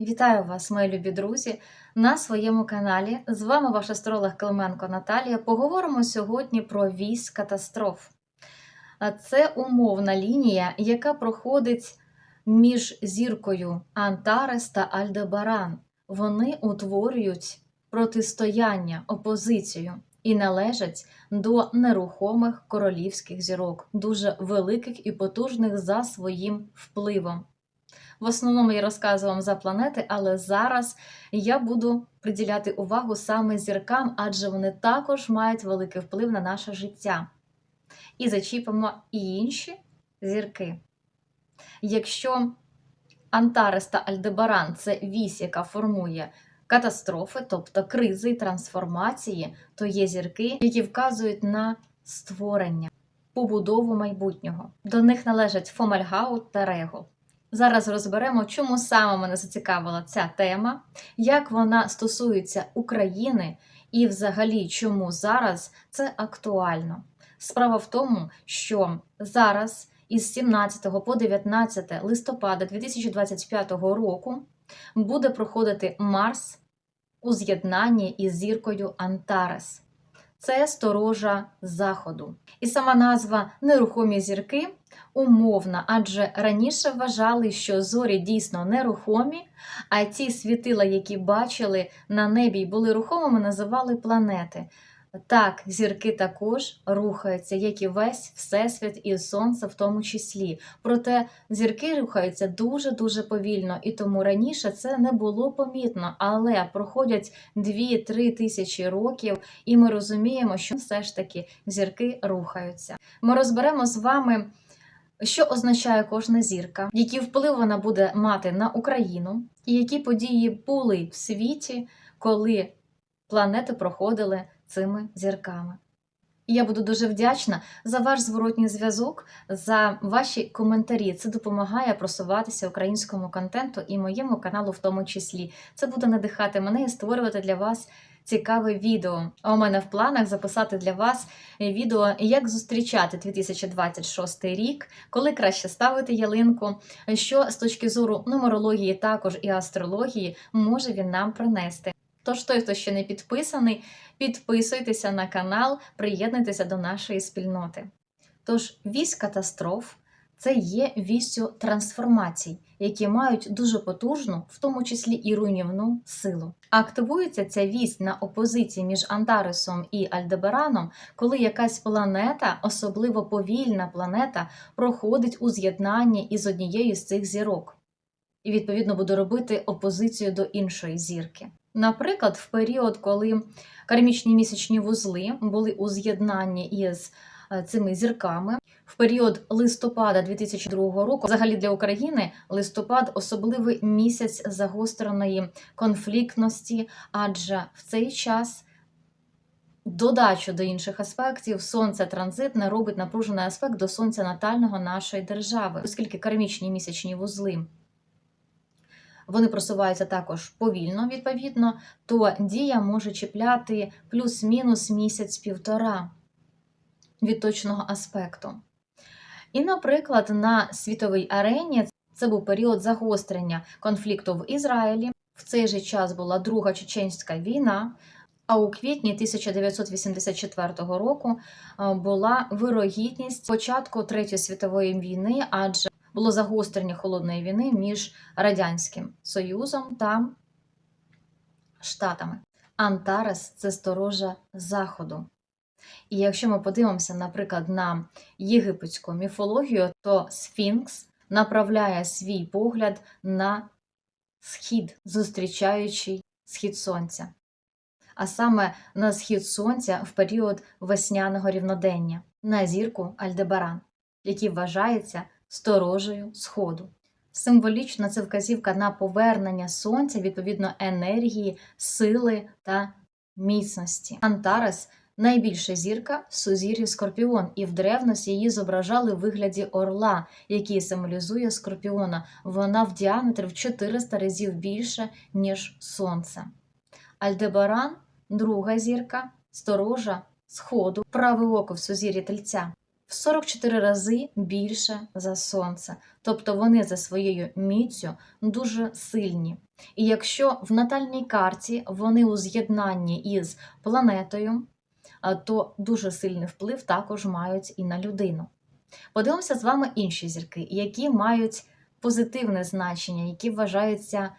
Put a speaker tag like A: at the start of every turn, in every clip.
A: Вітаю вас, мої любі друзі, на своєму каналі. З вами ваш астролог Клименко Наталія. Поговоримо сьогодні про вісь катастроф. Це умовна лінія, яка проходить між зіркою Антарес та Альдебаран. Вони утворюють протистояння, опозицію і належать до нерухомих королівських зірок, дуже великих і потужних за своїм впливом. В основному я розказую вам за планети, але зараз я буду приділяти увагу саме зіркам, адже вони також мають великий вплив на наше життя. І зачіпимо і інші зірки. Якщо Антарес та Альдебаран це вісь, яка формує катастрофи, тобто кризи і трансформації, то є зірки, які вказують на створення, побудову майбутнього. До них належать Фомальгаут та Рего. Зараз розберемо, чому саме мене зацікавила ця тема, як вона стосується України і, взагалі, чому зараз це актуально. Справа в тому, що зараз із 17 по 19 листопада 2025 року буде проходити Марс у з'єднанні із зіркою Антарес. Це сторожа Заходу. І сама назва нерухомі зірки умовна, адже раніше вважали, що зорі дійсно нерухомі, а ті світила, які бачили на небі і були рухомими, називали планети. Так, зірки також рухаються, як і весь Всесвіт і Сонце в тому числі. Проте зірки рухаються дуже-дуже повільно, і тому раніше це не було помітно. Але проходять 2-3 тисячі років, і ми розуміємо, що все ж таки зірки рухаються. Ми розберемо з вами. Що означає кожна зірка, який вплив вона буде мати на Україну, і які події були в світі, коли планети проходили цими зірками. Я буду дуже вдячна за ваш зворотній зв'язок, за ваші коментарі. Це допомагає просуватися українському контенту і моєму каналу в тому числі. Це буде надихати мене і створювати для вас цікаве відео. А у мене в планах записати для вас відео, як зустрічати 2026 рік, коли краще ставити ялинку, що з точки зору нумерології, також і астрології може він нам принести. Тож той, хто ще не підписаний, підписуйтеся на канал, приєднуйтеся до нашої спільноти. Тож, вісь катастроф це є вісю трансформацій, які мають дуже потужну, в тому числі і руйнівну силу. Активується ця вісь на опозиції між Антаресом і Альдебараном, коли якась планета, особливо повільна планета, проходить у з'єднанні із однією з цих зірок. І, відповідно, буде робити опозицію до іншої зірки. Наприклад, в період, коли кармічні місячні вузли були у з'єднанні із е, цими зірками, в період листопада 2002 року, взагалі для України, листопад особливий місяць загостреної конфліктності, адже в цей час. Додачу до інших аспектів, сонце транзитне робить напружений аспект до сонця натального нашої держави, оскільки кармічні місячні вузли вони просуваються також повільно, відповідно, то дія може чіпляти плюс-мінус місяць-півтора від точного аспекту. І, наприклад, на світовій арені це був період загострення конфлікту в Ізраїлі. В цей же час була Друга Чеченська війна. А у квітні 1984 року була вирогідність початку Третьої світової війни, адже було загострення холодної війни між Радянським Союзом та Штатами. Антарес це сторожа Заходу. І якщо ми подивимося, наприклад, на єгипетську міфологію, то Сфінкс направляє свій погляд на схід, зустрічаючи схід сонця. А саме на схід сонця в період весняного рівнодення, на зірку Альдебаран, який вважається сторожею Сходу. Символічно це вказівка на повернення сонця, відповідно, енергії, сили та міцності. Антарес найбільша зірка сузір'я Скорпіон, і в древності її зображали в вигляді орла, який символізує скорпіона. Вона в діаметрі в 400 разів більше, ніж сонце. Альдебаран друга зірка, сторожа Сходу, праве око в сузір'ї тельця в 44 рази більше за сонце. Тобто вони за своєю міцю дуже сильні. І якщо в натальній карті вони у з'єднанні із планетою, то дуже сильний вплив також мають і на людину. Подивимося з вами інші зірки, які мають позитивне значення, які вважаються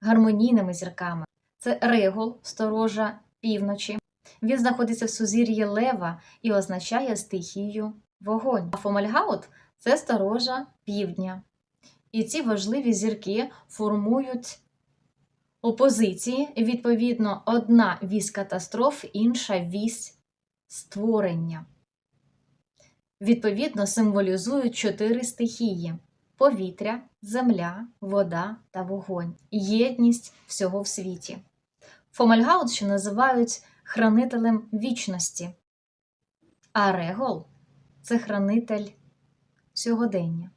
A: гармонійними зірками. Це Регул, сторожа півночі. Він знаходиться в сузір'ї Лева і означає стихію вогонь. А Фомальгаут це сторожа півдня. І ці важливі зірки формують опозиції. Відповідно, одна вісь катастроф, інша вісь створення. Відповідно, символізують чотири стихії: повітря, земля, вода та вогонь, єдність всього в світі. Фомальгаут ще називають хранителем вічності, а регол це хранитель сьогодення.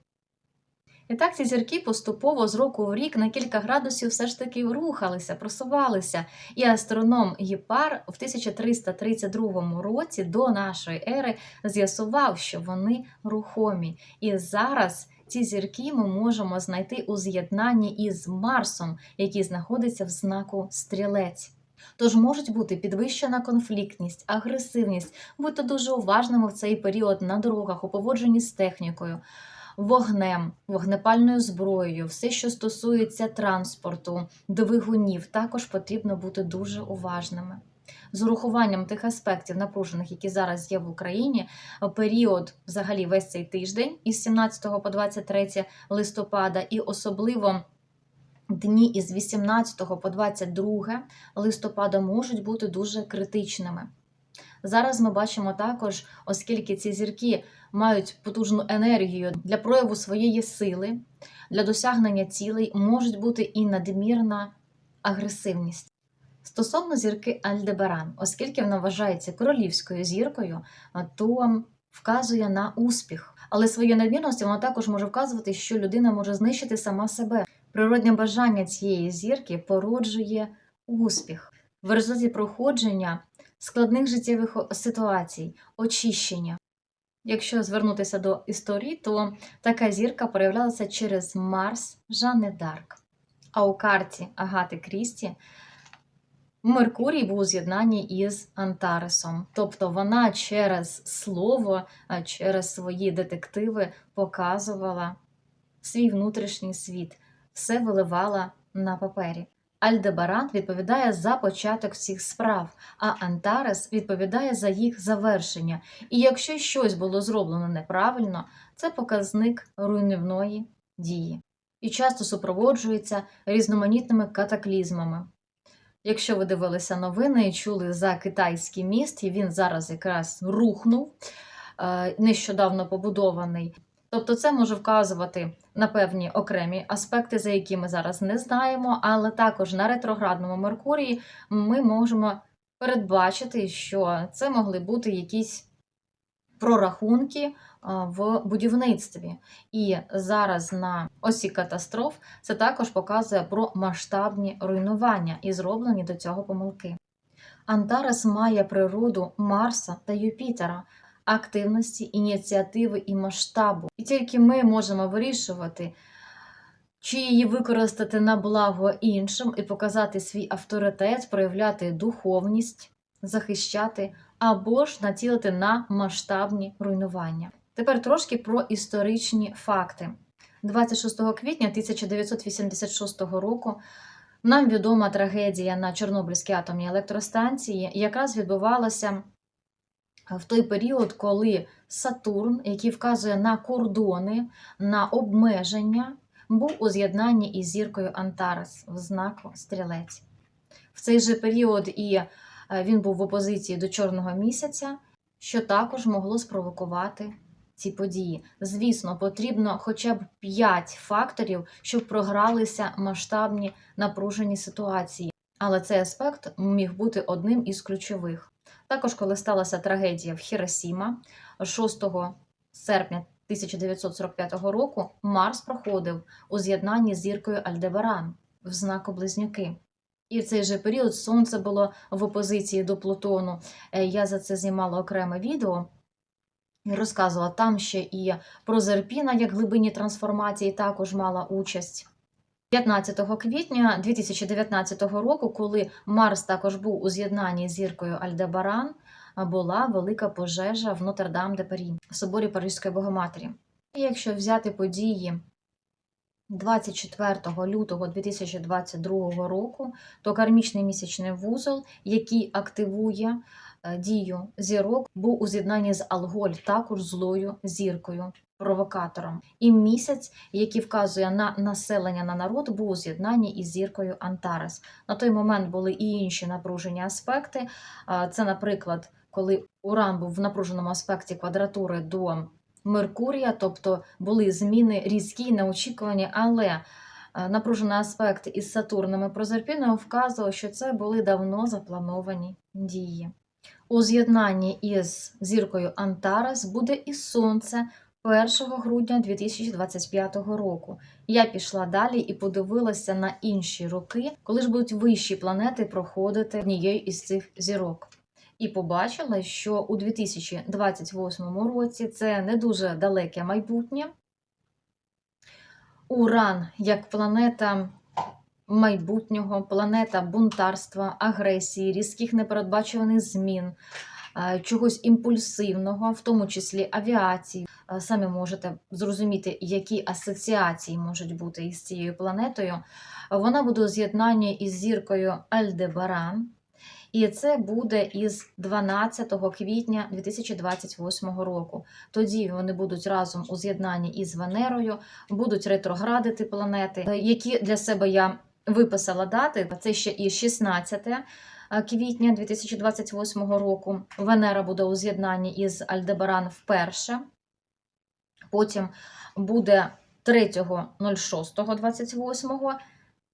A: І так ці зірки поступово з року в рік на кілька градусів все ж таки рухалися, просувалися. І астроном Гіпар в 1332 році до нашої ери з'ясував, що вони рухомі. І зараз ці зірки ми можемо знайти у з'єднанні із Марсом, який знаходиться в знаку стрілець. Тож можуть бути підвищена конфліктність, агресивність, будьте дуже уважними в цей період на дорогах, у поводженні з технікою, вогнем, вогнепальною зброєю, все, що стосується транспорту, двигунів, також потрібно бути дуже уважними. З урахуванням тих аспектів напружених, які зараз є в Україні, період, взагалі, весь цей тиждень із 17 по 23 листопада, і особливо дні із 18 по 22 листопада можуть бути дуже критичними. Зараз ми бачимо також, оскільки ці зірки мають потужну енергію для прояву своєї сили, для досягнення цілей, можуть бути і надмірна агресивність. Стосовно зірки Альдебаран, оскільки вона вважається королівською зіркою, то вказує на успіх. Але своєю надмірністю вона також може вказувати, що людина може знищити сама себе. Природне бажання цієї зірки породжує успіх в результаті проходження складних життєвих ситуацій, очищення. Якщо звернутися до історії, то така зірка проявлялася через Марс Жанни Дарк. А у карті Агати Крісті Меркурій був у із Антаресом. Тобто вона через слово, через свої детективи показувала свій внутрішній світ, все виливала на папері. Альдебаран відповідає за початок всіх справ, а Антарес відповідає за їх завершення. І якщо щось було зроблено неправильно, це показник руйнівної дії і часто супроводжується різноманітними катаклізмами. Якщо ви дивилися новини і чули за китайський міст, і він зараз якраз рухнув, нещодавно побудований. Тобто це може вказувати на певні окремі аспекти, за які ми зараз не знаємо, але також на ретроградному Меркурії ми можемо передбачити, що це могли бути якісь прорахунки в будівництві. І зараз на осі катастроф це також показує про масштабні руйнування і зроблені до цього помилки. Антарес має природу Марса та Юпітера, активності, ініціативи і масштабу. І тільки ми можемо вирішувати, чи її використати на благо іншим і показати свій авторитет, проявляти духовність, захищати або ж націлити на масштабні руйнування. Тепер трошки про історичні факти. 26 квітня 1986 року нам відома трагедія на Чорнобильській атомній електростанції якраз відбувалася в той період, коли Сатурн, який вказує на кордони, на обмеження, був у з'єднанні із зіркою Антарес в знаку стрілець. В цей же період і е, він був в опозиції до Чорного місяця, що також могло спровокувати ці події. Звісно, потрібно хоча б 5 факторів, щоб програлися масштабні напружені ситуації. Але цей аспект міг бути одним із ключових. Також, коли сталася трагедія в Хіросіма 6 серпня 1945 року, Марс проходив у з'єднанні з зіркою Альдебаран в знаку Близнюки. І в цей же період Сонце було в опозиції до Плутону. Е, я за це знімала окреме відео і розказувала там ще і про Зерпіна, як глибині трансформації також мала участь. 15 квітня 2019 року, коли Марс також був у з'єднанні з зіркою Альдебаран, була велика пожежа в Нотр-Дам де Парі, в соборі Паризької Богоматері. І якщо взяти події 24 лютого 2022 року, то кармічний місячний вузол, який активує е, дію зірок, був у з'єднанні з Алголь, також злою зіркою, провокатором. І місяць, який вказує на населення на народ, був у з'єднанні із зіркою Антарес. На той момент були і інші напружені аспекти. Це, наприклад, коли Уран був в напруженому аспекті квадратури до Меркурія, тобто були зміни різкі, неочікувані, але напружений аспект із Сатурном і Прозерпіною вказував, що це були давно заплановані дії. У з'єднанні із зіркою Антарес буде і Сонце 1 грудня 2025 року. Я пішла далі і подивилася на інші роки, коли ж будуть вищі планети проходити однією із цих зірок. І побачила, що у 2028 році це не дуже далеке майбутнє. Уран як планета майбутнього, планета бунтарства, агресії, різких непередбачуваних змін, чогось імпульсивного, в тому числі авіації. Е, Самі можете зрозуміти, які асоціації можуть бути із цією планетою. Вона буде у з'єднанні із зіркою Альдебаран. І це буде із 12 квітня 2028 року. Тоді вони будуть разом у з'єднанні із Венерою, будуть ретроградити планети, е, які для себе я виписала дати. Це ще і 16 квітня 2028 року. Венера буде у з'єднанні із Альдебаран вперше. Потім буде 3.06.28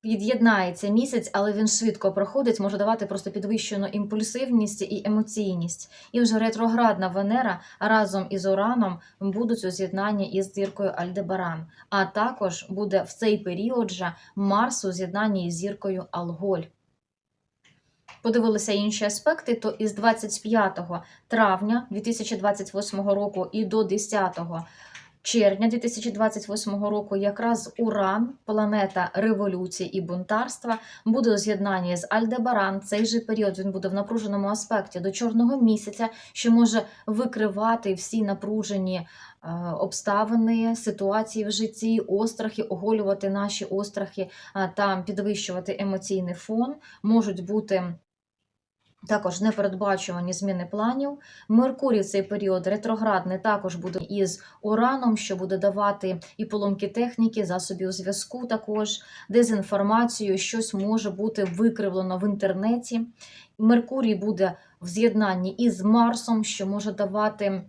A: Від'єднається місяць, але він швидко проходить, може давати просто підвищену імпульсивність і емоційність. І вже ретроградна Венера разом із Ураном будуть у з'єднанні із зіркою Альдебаран. А також буде в цей період же Марс у з'єднанні із зіркою Алголь. Подивилися інші аспекти, то із 25 травня 2028 року і до 10 червня 2028 року якраз Уран, планета революції і бунтарства, буде у з'єднанні з Альдебаран. Цей же період він буде в напруженому аспекті до чорного місяця, що може викривати всі напружені е, обставини, ситуації в житті, острахи, оголювати наші острахи е, та підвищувати емоційний фон. Можуть бути. Також непередбачувані зміни планів. Меркурій в цей період ретроградний також буде із Ураном, що буде давати і поломки техніки, засобів зв'язку, також дезінформацію, щось може бути викривлено в інтернеті. Меркурій буде в з'єднанні із Марсом, що може давати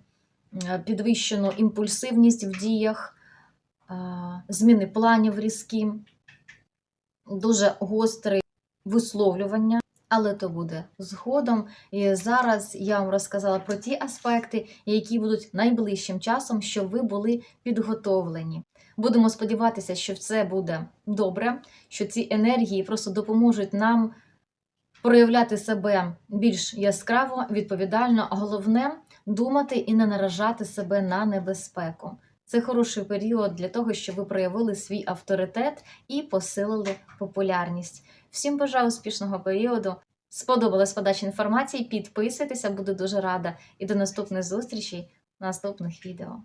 A: підвищену імпульсивність в діях, зміни планів різкі, дуже гостре висловлювання але то буде згодом. І зараз я вам розказала про ті аспекти, які будуть найближчим часом, щоб ви були підготовлені. Будемо сподіватися, що все буде добре, що ці енергії просто допоможуть нам проявляти себе більш яскраво, відповідально, а головне думати і не наражати себе на небезпеку. Це хороший період для того, щоб ви проявили свій авторитет і посилили популярність. Всім бажаю успішного періоду. Сподобалась подача інформації? Підписуйтеся, буду дуже рада. І до наступних зустрічей наступних відео.